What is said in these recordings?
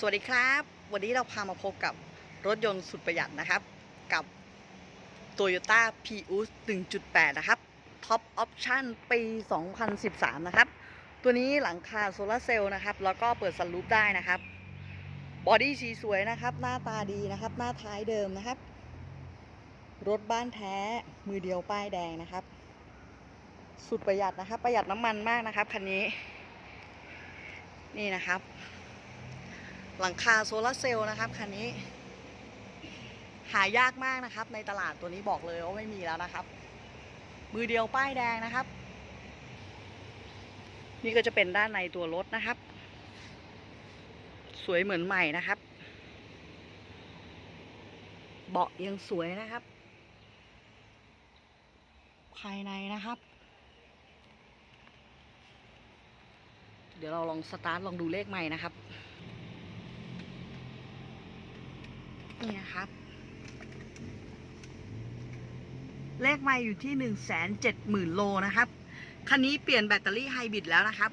สวัสดีครับ วันนี้เราพามาพบกับรถยนต์สุดประหยัดนะครับ กับ Toyota Prius 1.8 นะครับ Top Option ปี 2013 นะครับ ตัวนี้หลังคาโซลาร์เซลล์นะครับ แล้วก็เปิดสันลูปได้นะครับบอดี้สีสวยนะครับ หน้าตาดีนะครับ หน้าท้ายเดิมนะครับ รถบ้านแท้มือเดียวป้ายแดงนะครับ สุดประหยัดนะครับ ประหยัดน้ำมันมากนะครับคันนี้ นี่นะครับ หลังคาโซลาร์เซลล์นะครับคันนี้ หายากมากนะครับ ในตลาดตัวนี้บอกเลยว่าไม่มีแล้วนะครับ มือเดียวป้ายแดงนะครับ นี่ก็จะเป็นด้านในตัวรถนะครับ สวยเหมือนใหม่นะครับ เบาะยังสวยนะครับ ภายในนะครับเดี๋ยวเราลองสตาร์ทลองดูเลขใหม่นะครับ นี่นะครับ เลขไม่อยู่ที่หนึ่งแสนเจ็ดหมื่นโลนะครับ คันนี้เปลี่ยนแบตเตอรี่ไฮบริดแล้วนะครับ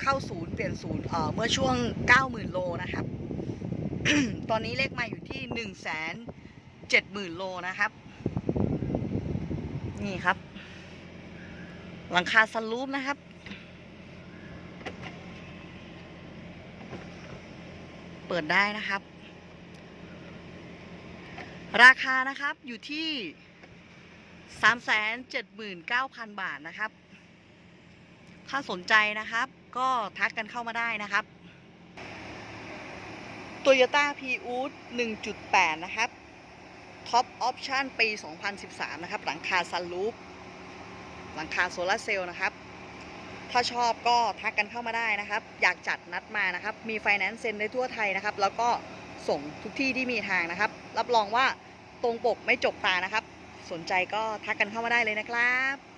เข้าศูนย์เปลี่ยนศูนย์เอ่อเมื่อช่วงเก้าหมื่นโลนะครับ ตอนนี้เลขไม่อยู่ที่หนึ่งแสนเจ็ดหมื่นโลนะครับ นี่ครับ หลังคาซันรูฟนะครับเปิดได้นะครับ ราคานะครับอยู่ที่ 379,000 บาทนะครับ ถ้าสนใจนะครับ ก็ทักกันเข้ามาได้นะครับ Toyota p r i u s 1.8 นะครับ Top Option ปี 2013 นะครับ หลังคาซันรูฟหลังคาโซลาร์เซลล์นะครับ ถ้าชอบก็ทักกันเข้ามาได้นะครับ อยากจัดนัดมานะครับ มีไฟแนนซ์เซ็นได้ทั่วไทยนะครับ แล้วก็ ส่งทุกที่ที่มีทางนะครับ รับรองว่าตรงปกไม่จกตานะครับ สนใจก็ทักกันเข้ามาได้เลยนะครับ